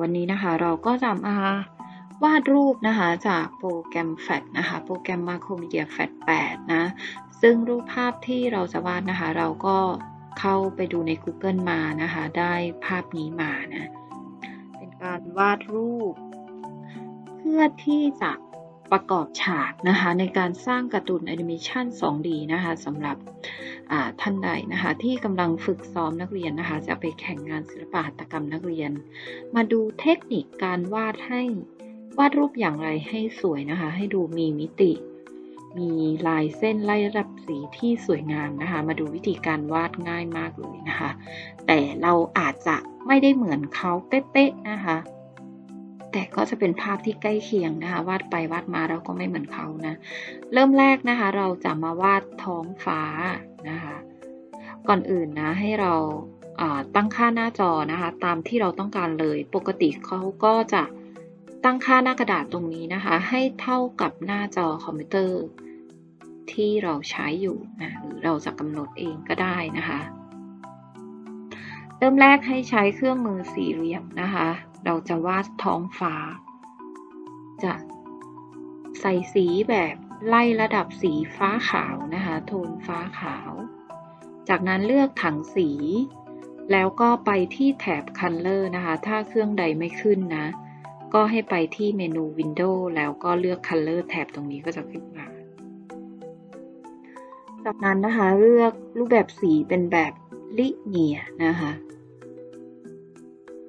วันนี้นะคะเราก็จะมาวาดรูปนะคะจากโปรแกรม FAT นะคะโปรแกรม Macromedia FAT 8นะ ซึ่งรูปภาพที่เราจะวาดนะคะ เราก็เข้าไปดูใน Google มานะคะ ได้ภาพนี้มานะ เป็นการวาดรูป เพื่อที่จะ ประกอบฉากนะคะในการสร้างการ์ตูนแอนิเมชัน 2D นะคะสำหรับท่านใดนะคะที่กำลังฝึกซ้อมนักเรียนนะคะจะไปแข่งงานศิลปะหัตถกรรมนักเรียน มาดูเทคนิคการวาดให้วาดรูปอย่างไรให้สวยนะคะให้ดูมีมิติ มีลายเส้นไล่ระดับสีที่สวยงามนะคะมาดูวิธีการวาดง่ายมากเลยนะคะแต่เราอาจจะไม่ได้เหมือนเขาเป๊ะๆนะคะ แต่ก็จะเป็นภาพที่ใกล้เคียงนะคะ วาดไปวาดมาเราก็ไม่เหมือนเขานะ เริ่มแรกนะคะ เราจะมาวาดท้องฟ้านะคะ ก่อนอื่นนะให้เราตั้งค่าหน้าจอนะคะ ตามที่เราต้องการเลย ปกติเขาก็จะตั้งค่าหน้ากระดาษตรงนี้นะคะ ให้เท่ากับหน้าจอคอมพิวเตอร์ที่เราใช้อยู่นะหรือเราจะกำหนดเองก็ได้นะคะ เริ่มแรกให้ใช้เครื่องมือสี่เหลี่ยมนะคะ เราจะวาดท้องฟ้า จะใส่สีแบบไล่ระดับสีฟ้าขาวนะคะ โทนฟ้าขาว จากนั้นเลือกถังสี แล้วก็ไปที่แถบ Color นะคะ ถ้าเครื่องใดไม่ขึ้นนะ ก็ให้ไปที่เมนู Windows แล้วก็เลือก Color แถบตรงนี้ก็จะขึ้นมาจากนั้นนะคะเลือกรูปแบบสีเป็นแบบลิเนียนะคะ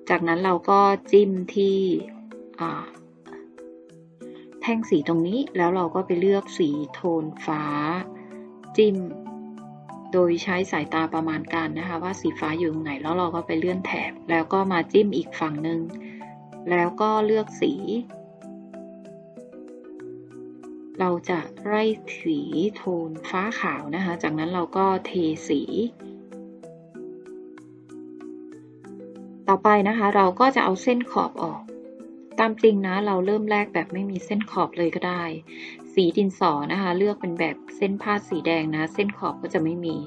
จากนั้นเราก็จิ้มที่แท่งสีตรงนี้แล้วเราก็ไปเลือกสีโทนฟ้า จิ้ม โดยใช้สายตาประมาณการนะคะว่าสีฟ้าอยู่ตรงไหนแล้วเราก็ไปเลื่อนแถบ แล้วก็มาจิ้มอีกฝั่งหนึ่งแล้วก็เลือกสี เราจะไล่สีโทนฟ้าขาวนะคะ จากนั้นเราก็เทสี ต่อไปนะคะ เราก็จะเอาเส้นขอบออก ตามจริงนะ เราเริ่มแรกแบบไม่มีเส้นขอบเลยก็ได้ สีดินสอนะคะ เลือกเป็นแบบเส้นผ้าสีแดงนะ เส้นขอบก็จะไม่มี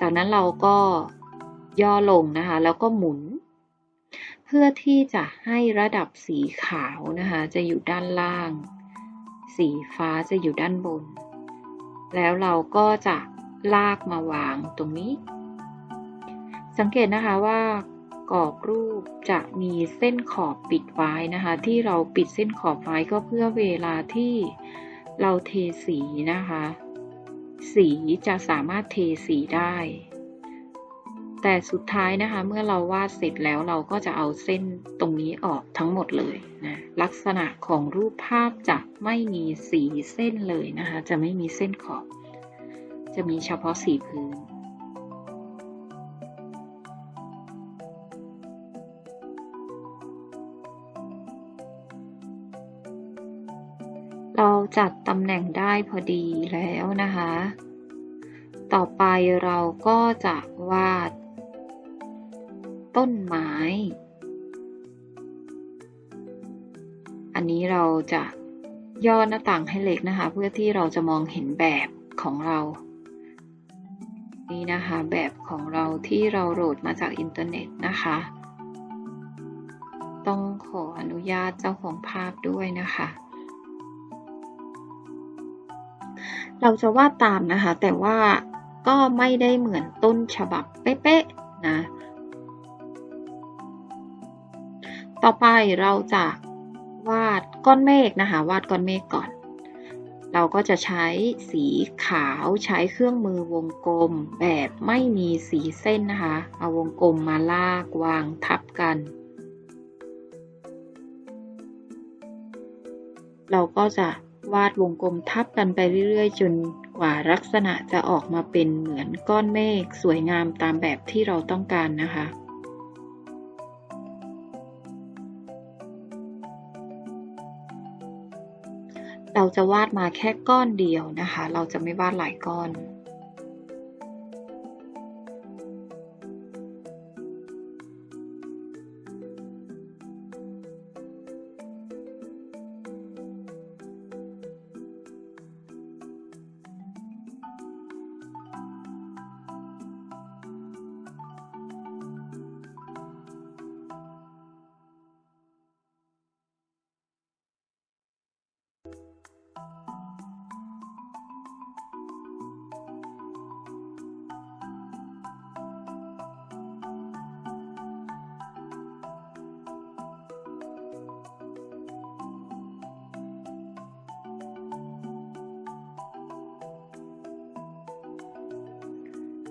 จากนั้นเราก็ย่อลงนะคะ แล้วก็หมุน เพื่อที่จะให้ระดับสีขาวนะคะ จะอยู่ด้านล่าง สีฟ้าจะอยู่ด้านบน แล้วเราก็จะลากมาวางตรงนี้ สังเกตนะคะว่า กรอบรูปจะมีเส้นขอบปิดไว้นะคะ ที่เราปิดเส้นขอบไว้ก็เพื่อเวลาที่เราเทสีนะคะ สีจะสามารถเทสีได้ แต่สุดท้ายนะคะ เมื่อเราวาดเสร็จแล้วเราก็จะเอาเส้นตรงนี้ออกทั้งหมดเลยนะลักษณะของรูปภาพจะไม่มีสีเส้นเลยนะคะ จะไม่มีเส้นขอบ จะมีเฉพาะสีพื้น จัดตำแหน่งได้พอดีแล้วนะคะ ต่อไปเราก็จะวาด ต้นไม้ อันนี้เราจะย่อหน้าต่างให้เล็กนะคะ เพื่อที่เราจะมองเห็นแบบของเรา นี่นะคะ แบบของเราที่เราโหลดมาจากอินเทอร์เน็ตนะคะ ต้องขออนุญาตเจ้าของภาพด้วยนะคะ เราจะวาดตามนะคะ แต่ว่าก็ไม่ได้เหมือนต้นฉบับเป๊ะๆนะ ต่อไปเราจะวาดก้อนเมฆนะคะ วาดก้อนเมฆก่อน เราก็จะใช้สีขาวใช้เครื่องมือวงกลมแบบไม่มีสีเส้นนะคะ เอาวงกลมมาลากวางทับกัน เราก็จะ วาดวงกลมทับกันไปเรื่อยๆ จนกว่าลักษณะจะออกมาเป็นเหมือนก้อนเมฆสวยงามตามแบบที่เราต้องการนะคะเราจะวาดมาแค่ก้อนเดียวนะคะ เราจะไม่วาดหลายก้อน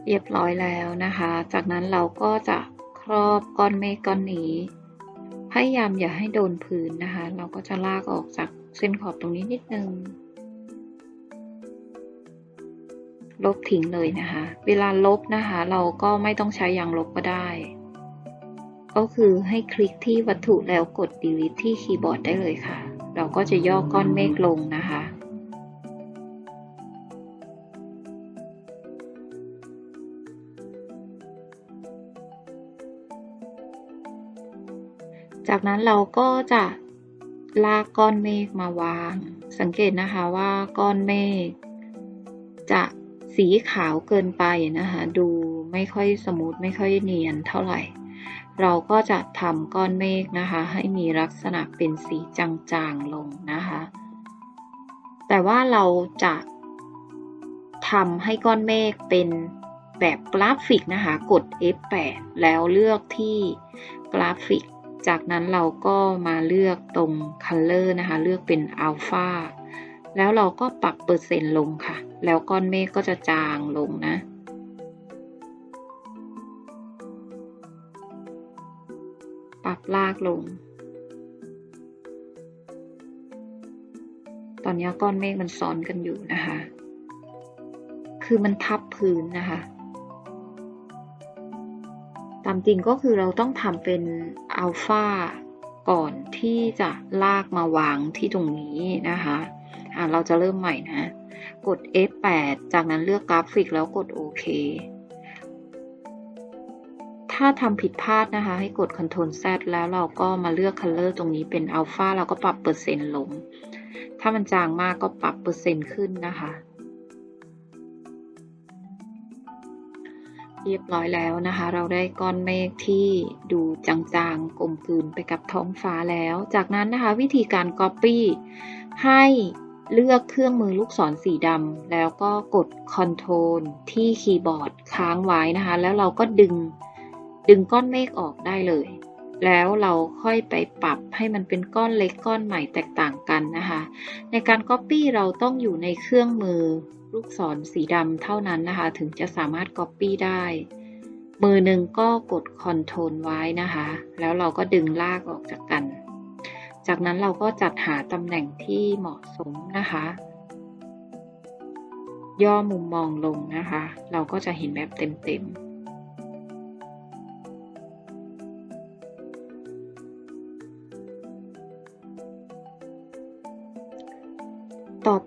เรียบร้อยแล้วนะคะ จากนั้นเราก็จะครอบก้อนเมฆก้อนนี้ พยายามอย่าให้โดนพื้นนะคะ เราก็จะลากออกจากเส้นขอบตรงนี้นิดนึง ลบทิ้งเลยนะคะ เวลาลบนะคะ เราก็ไม่ต้องใช้ยางลบก็ได้ ก็คือให้คลิกที่วัตถุแล้วกด delete ที่คีย์บอร์ดได้เลยค่ะ เราก็จะย่อก้อนเมฆลงนะคะ จากนั้นเราก็จะลากก้อนเมฆมาวาง สังเกตนะคะว่าก้อนเมฆจะสีขาวเกินไปนะคะ ดูไม่ค่อยสมูทไม่ค่อยเนียนเท่าไหร่ เราก็จะทำก้อนเมฆนะคะ ให้มีลักษณะเป็นสีจางๆลงนะคะ แต่ว่าเราจะทำให้ก้อนเมฆเป็นแบบกราฟิกนะคะ กด F8 แล้วเลือกที่กราฟิก จากนั้นเราก็มาเลือกตรง Color นะคะ เลือกเป็น Alpha แล้วเราก็ปรับเปอร์เซ็นต์ลงค่ะ แล้วก้อนเมฆก็จะจางลงนะ ปรับลากลง ตอนนี้ก้อนเมฆมันซ้อนกันอยู่นะคะ คือมันทับพื้นนะคะตามจริงก็คือเราต้องทำเป็น อัลฟาก่อนที่จะลากมาวางที่ตรงนี้นะคะอะเราจะเริ่มใหม่นะ กด F8 จากนั้นเลือกกราฟิกแล้วกดโอเค ถ้าทำผิดพลาดนะคะ ให้กด Ctrl Z แล้วเราก็มาเลือก Color ตรงนี้เป็นอัลฟาเราก็ปรับเปอร์เซ็นต์ลง ถ้ามันจางมากก็ปรับเปอร์เซ็นต์ขึ้นนะคะ เรียบร้อยแล้วนะคะ เราได้ก้อนเมฆที่ดูจางๆกลมกลืนไปกับท้องฟ้าแล้ว จากนั้นนะคะ วิธีการ Copy ให้เลือกเครื่องมือลูกศรสีดำแล้วก็กด Ctrl ที่คีย์บอร์ดค้างไว้นะคะ แล้วเราก็ดึงดึงก้อนเมฆออกได้เลย แล้วเราค่อยไปปรับให้มันเป็นก้อนเล็กก้อนใหม่แตกต่างกันนะคะ ในการ Copy เราต้องอยู่ในเครื่องมือลูกศรสีดำเท่านั้นนะคะ ถึงจะสามารถ Copy ได้ มือหนึ่งก็กด Ctrl ไว้นะคะ แล้วเราก็ดึงลากออกจากกัน จากนั้นเราก็จัดหาตำแหน่งที่เหมาะสมนะคะ ย่อมุมมองลงนะคะ เราก็จะเห็นแบบเต็มๆ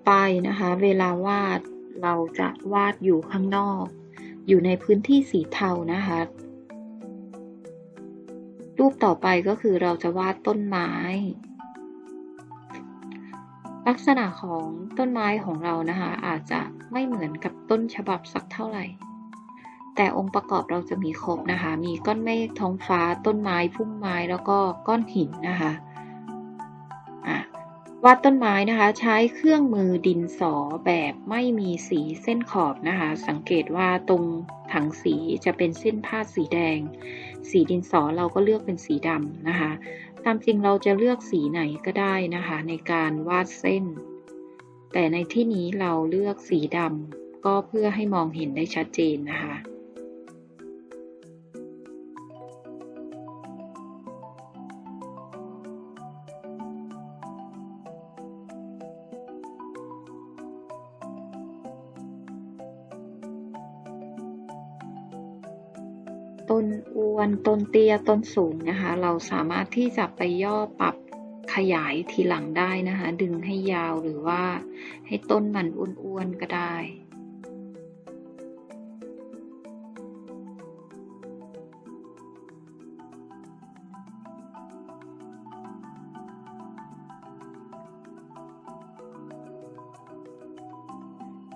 ไปนะคะ เวลาวาดเราจะวาดอยู่ข้างนอก อยู่ในพื้นที่สีเทานะคะ รูปต่อไปก็คือเราจะวาดต้นไม้ ลักษณะของต้นไม้ของเรานะคะ อาจจะไม่เหมือนกับต้นฉบับสักเท่าไหร่ แต่องค์ประกอบเราจะมีครบนะคะ มีก้อนเมฆท้องฟ้าต้นไม้พุ่มไม้แล้วก็ก้อนหินนะคะอะ วาดต้นไม้นะคะ ใช้เครื่องมือดินสอแบบไม่มีสีเส้นขอบนะคะ สังเกตว่าตรงถังสีจะเป็นเส้นผ้าสีแดง สีดินสอเราก็เลือกเป็นสีดำนะคะ ตามจริงเราจะเลือกสีไหนก็ได้นะคะ ในการวาดเส้น แต่ในที่นี้เราเลือกสีดำก็เพื่อให้มองเห็นได้ชัดเจนนะคะ ต้นอ้วนต้นเตี้ยต้นสูงนะคะ เราสามารถที่จะไปย่อปรับขยายทีหลังได้นะคะ ดึงให้ยาวหรือว่าให้ต้นมันอ้วนๆก็ได้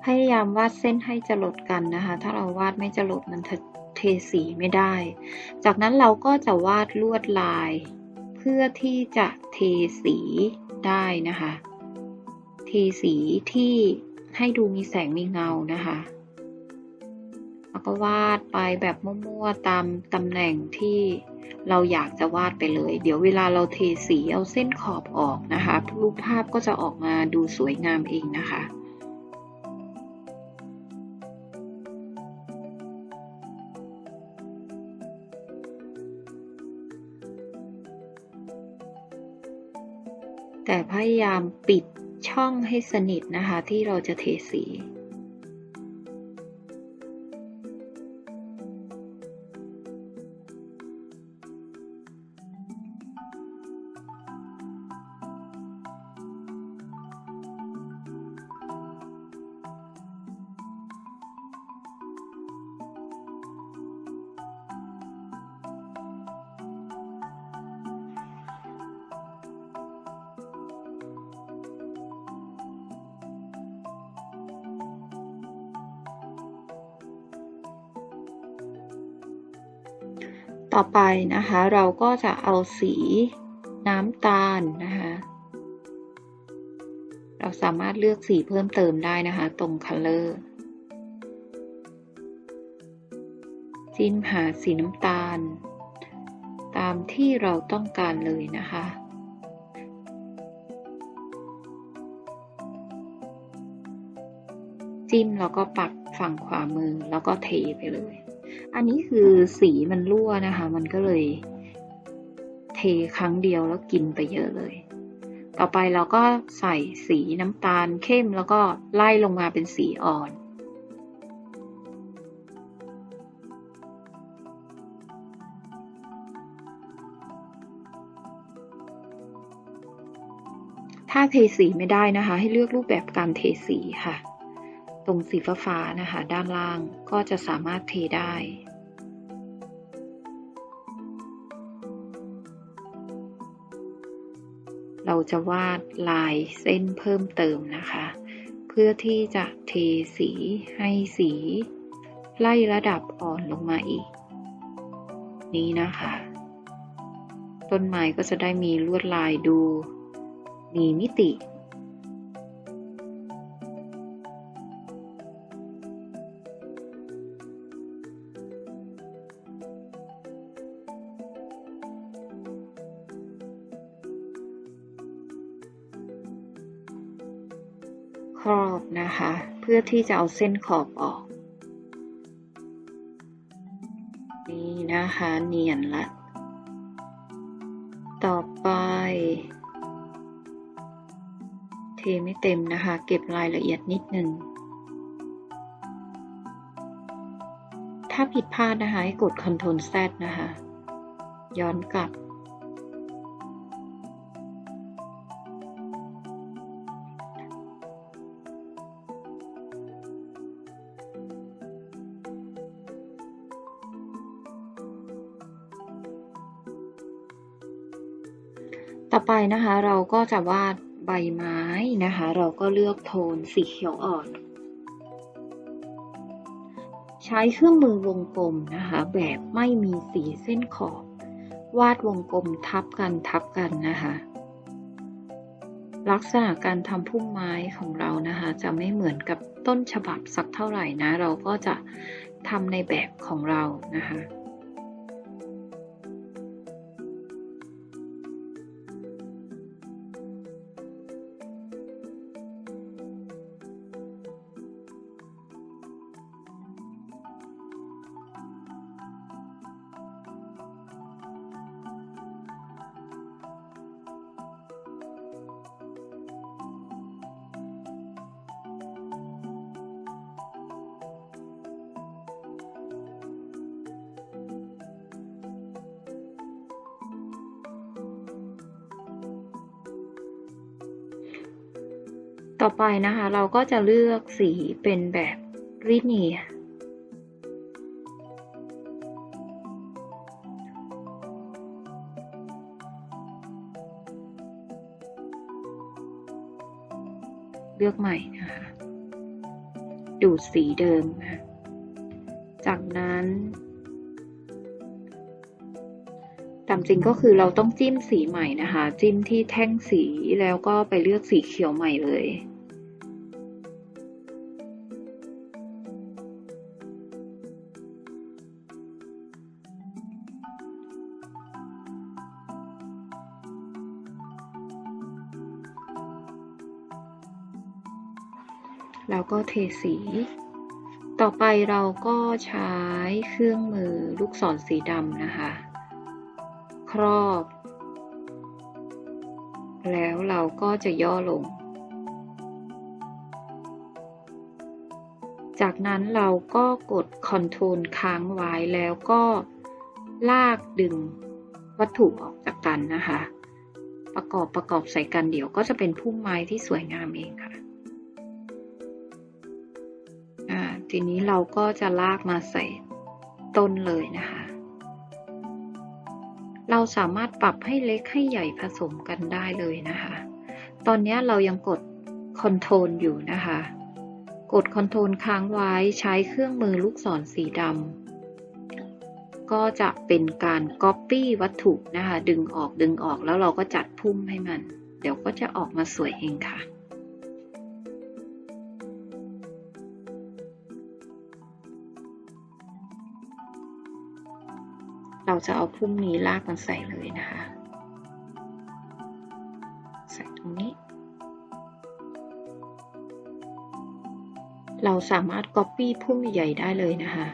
พยายามวาดเส้นให้จรดกันนะคะ ถ้าเราวาดไม่จรดมันจะ เทสีไม่ได้ จากนั้นเราก็จะวาดลวดลาย เพื่อที่จะเทสีได้นะคะ เทสีที่ให้ดูมีแสงมีเงานะคะแล้วก็วาดไปแบบมั่วๆตามตำแหน่งที่เราอยากจะวาดไปเลย เดี๋ยวเวลาเราเทสีเอาเส้นขอบออกนะคะ รูปภาพก็จะออกมาดูสวยงามเองนะคะ แต่พยายามปิดช่องให้สนิทนะคะ ที่เราจะเทสี ต่อไปนะคะเราก็จะเอาสีน้ำตาลนะคะเราสามารถเลือกสีเพิ่มเติมได้นะคะ ตรง color จิ้มหาสีน้ำตาล ตามที่เราต้องการเลยนะคะจิ้มแล้วก็ปัดฝั่งขวามือแล้วก็เทไปเลย อันนี้คือสีมันรั่วนะคะ มันก็เลยเทครั้งเดียวแล้วกินไปเยอะเลย ต่อไปเราก็ใส่สีน้ำตาลเข้มแล้วก็ไล่ลงมาเป็นสีอ่อนถ้าเทสีไม่ได้นะคะ ให้เลือกรูปแบบการเทสีค่ะ ตรงสีฟ้าๆนะคะ ด้านล่างก็จะสามารถเทได้ เราจะวาดลายเส้นเพิ่มเติมนะคะ เพื่อที่จะเทสีให้สี ไล่ระดับอ่อนลงมาอีก นี้นะคะ ต้นไม้ก็จะได้มีลวดลายดู มีมิติ อบนะคะ เพื่อที่จะเอาเส้นขอบออก นี่นะคะเนียนละ ต่อไป เทไม่เต็มนะคะ เก็บรายละเอียดนิดนึงถ้าผิดพลาดนะคะให้กด Ctrl Z นะคะ ย้อนกลับ ต่อไปนะคะเราก็จะวาดใบไม้นะคะ เราก็เลือกโทนสีเขียวอ่อน ใช้เครื่องมือวงกลมนะคะ แบบไม่มีสีเส้นขอบ วาดวงกลมทับกันทับกันนะคะลักษณะการทำพุ่มไม้ของเรานะคะ จะไม่เหมือนกับต้นฉบับสักเท่าไหร่นะ เราก็จะทำในแบบของเรานะคะ ต่อไปนะคะ เราก็จะเลือกสีเป็นแบบริเนียเลือกใหม่นะคะ ดูดสีเดิมนะ ริงก็คือเราต้องจิ้มสีใหม่นะคะ จิ้มที่แท่งสีแล้วก็ไปเลือกสีเขียวใหม่เลยแล้วก็เทสี ต่อไปเราก็ใช้เครื่องมือลูกศรสีดำนะคะ ครอบ แล้วเราก็จะย่อลง จากนั้นเราก็กด Ctrl ค้างไว้แล้วก็ลากดึงวัตถุออกจากกันนะคะ ประกอบประกอบใส่กันเดี๋ยวก็จะเป็นพุ่มไม้ที่สวยงามเองค่ะทีนี้เราก็จะลากมาใส่ต้นเลยนะคะ เราสามารถปรับให้เล็กให้ใหญ่ผสมกันได้เลยนะคะ ตอนนี้เรายังกด Ctrl อยู่นะคะ กด Ctrl ค้างไว้ใช้เครื่องมือลูกศรสีดำก็จะเป็นการ Copy วัตถุนะคะ ดึงออกดึงออกแล้วเราก็จัดพุ่มให้มัน เดี๋ยวก็จะออกมาสวยเองค่ะ เราจะเอาพุ่มนี้ลากมันใส่เลยนะคะ ใส่ตรงนี้ เราสามารถ Copy พุ่มใหญ่ได้เลยนะคะ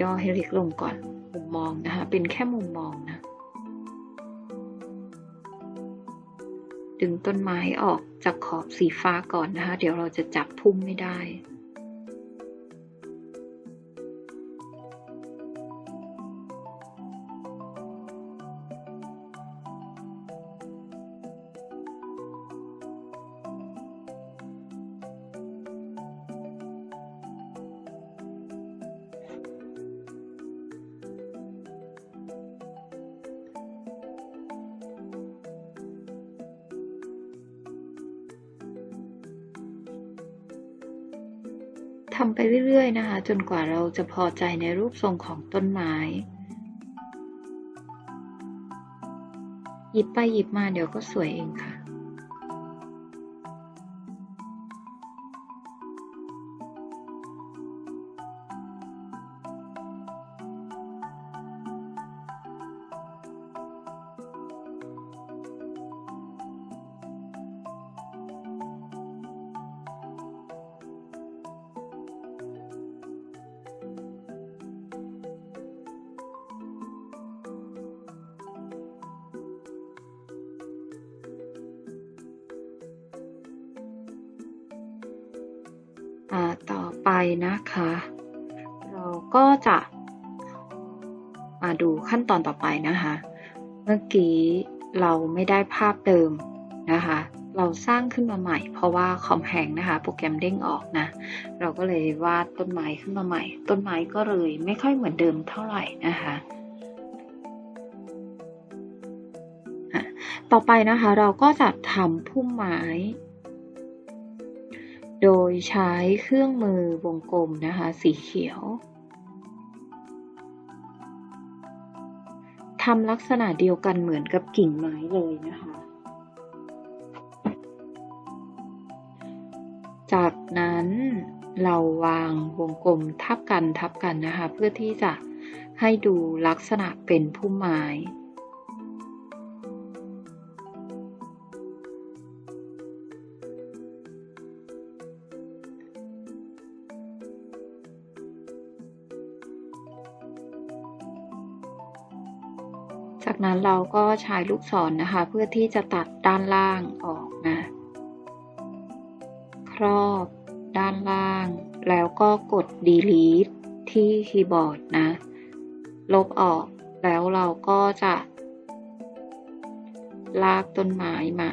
ย่อให้เล็กลงก่อน มุมมองนะคะ เป็นแค่มุมมองนะ ดึงต้นไม้ออกจากขอบสีฟ้าก่อนนะคะ เดี๋ยวเราจะจับพุ่มไม่ได้ ทำไปเรื่อยๆนะคะ จนกว่าเราจะพอใจในรูปทรงของต้นไม้ หยิบไปหยิบมาเดี๋ยวก็สวยเองค่ะ ต่อไปนะคะ เราก็จะมาดูขั้นตอนต่อไปนะคะ เมื่อกี้เราไม่ได้ภาพเดิมนะคะ เราสร้างขึ้นมาใหม่ เพราะว่าคอมแพงนะคะ โปรแกรมเด้งออกนะ เราก็เลยวาดต้นไม้ขึ้นมาใหม่ ต้นไม้ก็เลยไม่ค่อยเหมือนเดิมเท่าไหร่นะคะต่อไปนะคะเราก็จะทำพุ่มไม้ ยใช้เครื่องมือวงกลมนะคะสีเขียวทำลักษณะเดียวกันเหมือนกับกิ่งไม้เลยนะคะ จากนั้นเราวางวงกลมทับกันทับกันนะคะ เพื่อที่จะให้ดูลักษณะเป็นพุ่มไม้ นั้นเราก็ใช้ลูกศรนนะคะ เพื่อที่จะตัดด้านล่างออกนะ ครอบด้านล่าง แล้วก็กด delete ที่คีย์บอร์ดนะ ลบออกแล้วเราก็จะ ลากต้นไม้มา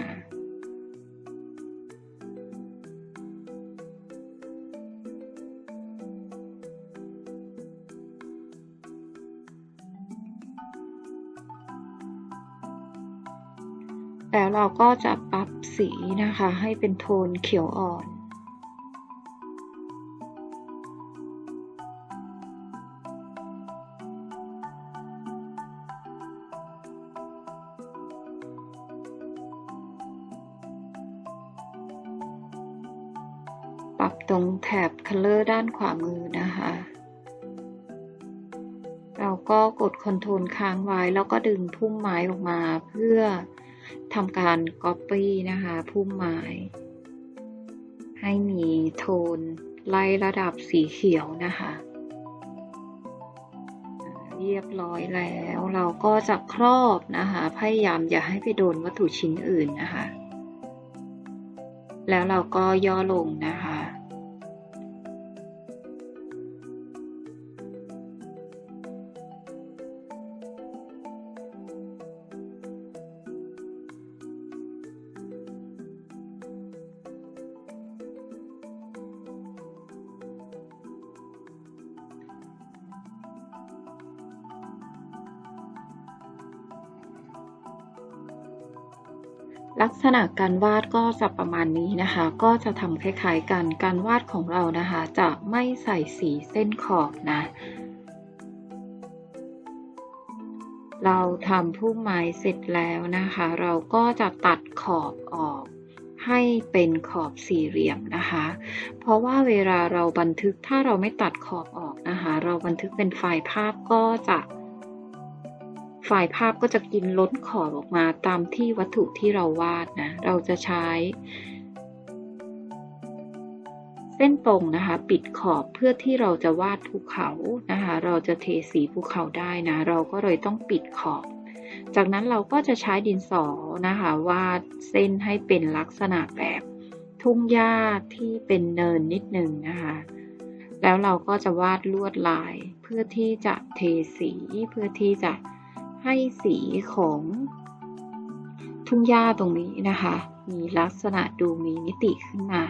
แล้วเราก็จะปรับสีนะคะ ให้เป็นโทนเขียวอ่อน ปรับตรงแถบ Color ด้านขวามือนะคะ เราก็กด Ctrl ค้างไว้แล้วก็ดึงพุ่มไม้ออกมาเพื่อ ทำการ Copy นะคะพุ่มไม้ให้มีโทนไล่ระดับสีเขียวนะคะ เรียบร้อยแล้วเราก็จะครอบนะคะ พยายามอย่าให้ไปโดนวัตถุชิ้นอื่นนะคะ แล้วเราก็ย่อลงนะคะ ษณะการวาดก็จะประมาณนี้นะคะ ก็จะทำคล้ายๆกันการวาดของเรานะคะ จะไม่ใส่สีเส้นขอบนะ เราทำพุ่มไม้เสร็จแล้วนะคะ เราก็จะตัดขอบออกให้เป็นขอบสี่เหลี่ยมนะคะ เพราะว่าเวลาเราบันทึกถ้าเราไม่ตัดขอบออกนะคะ เราบันทึกเป็นไฟล์ภาพก็จะ ไฟล์ภาพก็จะกินล้นขอบออกมาตามที่วัตถุที่เราวาดนะ เราจะใช้ เส้นตรงนะคะ ปิดขอบเพื่อที่เราจะวาดภูเขานะคะ เราจะเทสีภูเขาได้นะ เราก็เลยต้องปิดขอบ จากนั้นเราก็จะใช้ดินสอนะคะ วาดเส้นให้เป็นลักษณะแบบทุ่งหญ้าที่เป็นเนินนิดนึงนะคะ แล้วเราก็จะวาดลวดลายเพื่อที่จะเทสีเพื่อที่จะ ให้สีของทุ่งหญ้าตรงนี้นะคะ มีลักษณะดูมีมิติขึ้นมา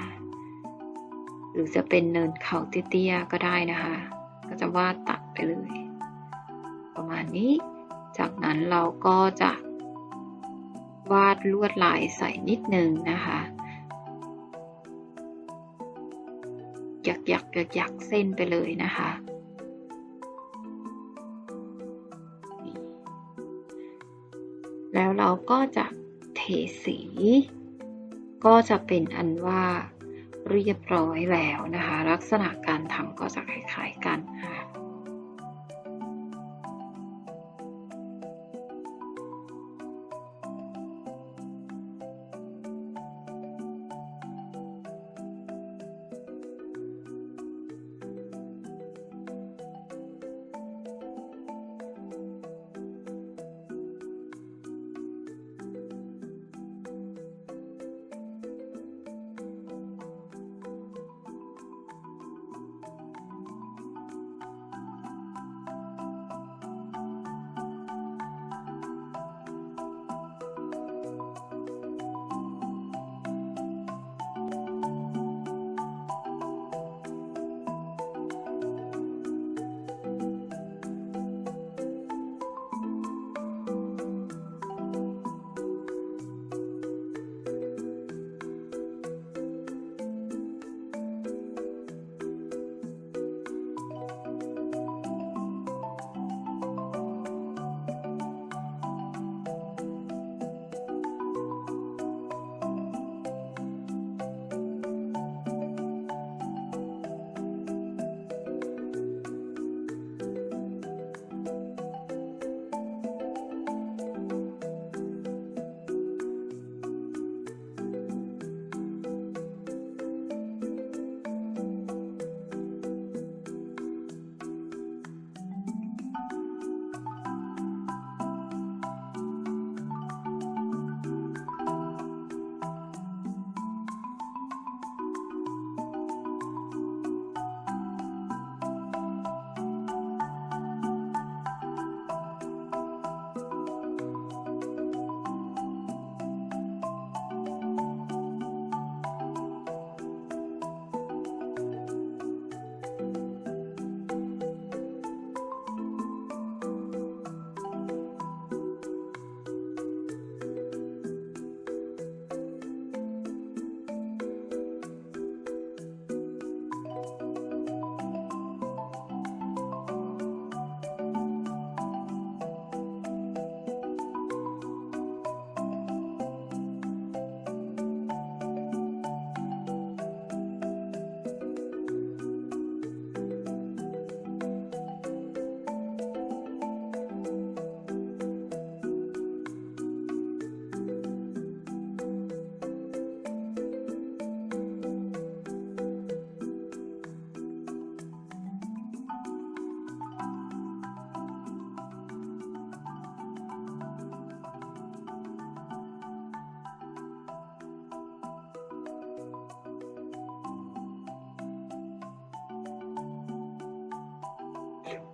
หรือจะเป็นเนินเขาเตี้ยๆก็ได้นะคะ ก็จะวาดตัดไปเลย ประมาณนี้ จากนั้นเราก็จะวาดลวดลายใส่นิดนึงนะคะหยักหยักหยักหยักเส้นไปเลยนะคะ แล้วเราก็จะเทสี ก็จะเป็นอันว่าเรียบร้อยแล้วนะคะ ลักษณะการทำก็จะคล้ายๆกันนะคะ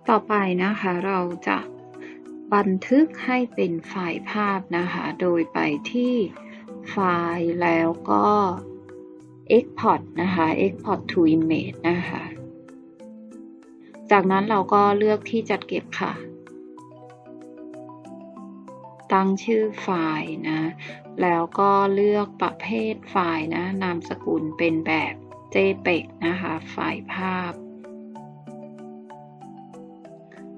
ต่อไปนะคะเราจะบันทึกให้เป็นไฟล์ภาพนะคะ โดยไปที่ไฟล์แล้วก็ Export นะคะ Export to Image นะคะ จากนั้นเราก็เลือกที่จัดเก็บค่ะ ตั้งชื่อไฟล์นะ แล้วก็เลือกประเภทไฟล์นะ นามสกุลเป็นแบบ JPEG นะคะ ไฟล์ภาพ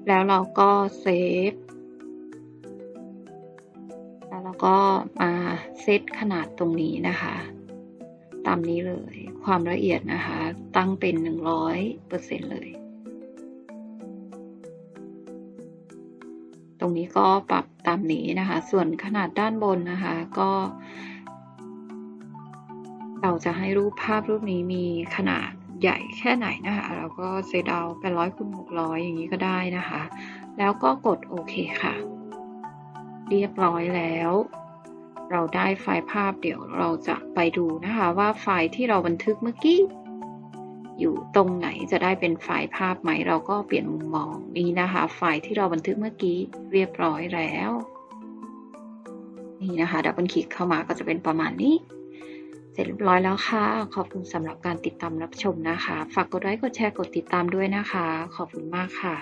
แล้วเราก็เซฟ แล้วเราก็มาเซตขนาดตรงนี้นะคะ ตามนี้เลย ความละเอียดนะคะ ตั้งเป็น 100%เลย ตรงนี้ก็ปรับตามนี้นะคะ ส่วนขนาดด้านบนนะคะก็ เราจะให้รูปภาพรูปนี้มีขนาด ใหญ่แค่ไหนนะคะเราก็เซตเอาเป็นร้อยคูณหกร้อยอย่างนี้ก็ได้นะคะ แล้วก็กดโอเคค่ะ เรียบร้อยแล้ว เราได้ไฟล์ภาพเดี๋ยวเราจะไปดูนะคะว่าไฟล์ที่เราบันทึกเมื่อกี้อยู่ตรงไหนจะได้เป็นไฟล์ภาพไหม เราก็เปลี่ยนมุมมองนี่นะคะ ไฟล์ที่เราบันทึกเมื่อกี้เรียบร้อยแล้ว นี่นะคะดับเบิลคลิกเข้ามาก็จะเป็นประมาณนี้ เสร็จเรียบร้อยแล้วค่ะ ขอบคุณสำหรับการติดตามรับชมนะคะ ฝากกดไลค์กดแชร์กดติดตามด้วยนะคะ ขอบคุณมากค่ะ